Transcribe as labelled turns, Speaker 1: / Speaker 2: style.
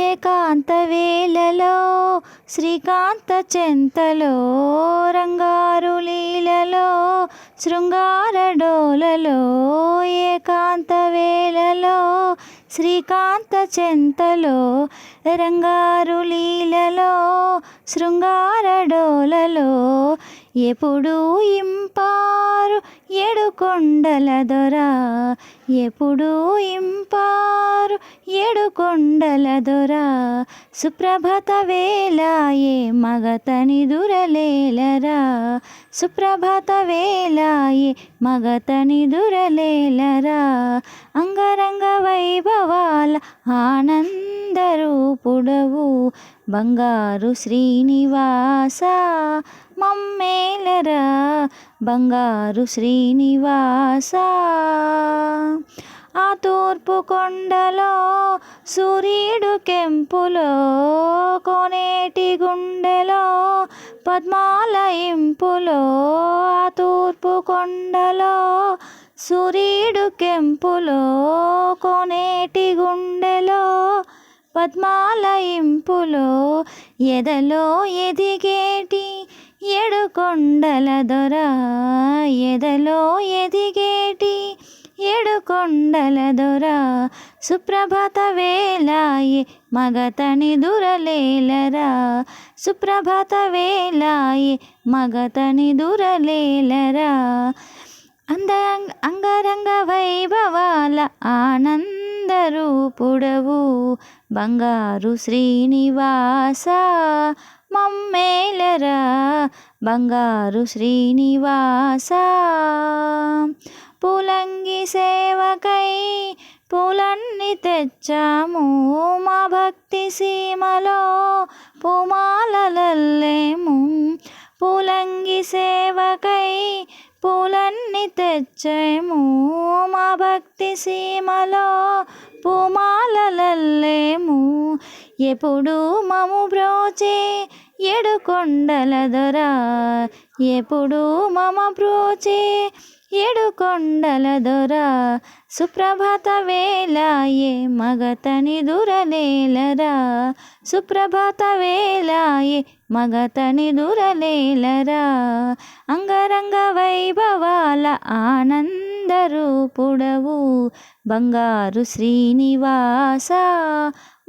Speaker 1: ఏకాంత వేళలో శ్రీకాంత చెంతలో రంగారు లీలలో శృంగార డోలలో ఏకాంత వేళలో శ్రీకాంత చెంతలో రంగారు లీలలో శృంగార డోలలో ఎప్పుడూ ఇంపా కొండల దొర ఎప్పుడూ ఇంపారు. ఏడుకొండల దొర సుప్రభత వేలాయే మగతని దురలేలరా. సుప్రభత వేలాయే మగతని దురలేలరా. అంగరంగ వైభవాల ఆనందరూపుడవు బంగారు శ్రీనివాస. శంకర బంగారు శ్రీనివాస. ఆ తూర్పు కొండలో సూర్యుడు కెంపులో కోనేటి గుండెలో పద్మాల ఇంపులో. ఆ తూర్పు కొండలో సూర్యుడు కెంపులో కోనేటి గుండెలో పద్మాల ఇంపులో. ఎదలో ఎదిగేటి ఏడుకొండల దొర ఎదలో ఎదిగేటి? ఏడుకొండల దొర సుప్రభాత వేలాయే మగతని దురలేలరా? సుప్రభాత వేలాయే మగతని దురలేలరా? అంద అంగరంగ వైభవాల ఆనందరూపుడవు బంగారు శ్రీనివాస మమ్మేలరా బంగారు శ్రీనివాస. పులంగి సేవకై పూలన్నీ తెచ్చాము మా భక్తి సీమలో పూమాలలేము పూలంగి సేవకై పూలన్నీ తెచ్చాము మా భక్తి సీమలో పూమాలలేము ఎప్పుడు మము బ్రోచే ఏడుకొండల దొర. ఎప్పుడు మమ బ్రోచే ఏడుకొండల దొర. సుప్రభాత వేలాయే మగతని దురలేలరా. సుప్రభాత వేలాయే మగతని దురలేలరా. అంగరంగ వైభవాల ఆనందరూపుడవు బంగారు శ్రీనివాస.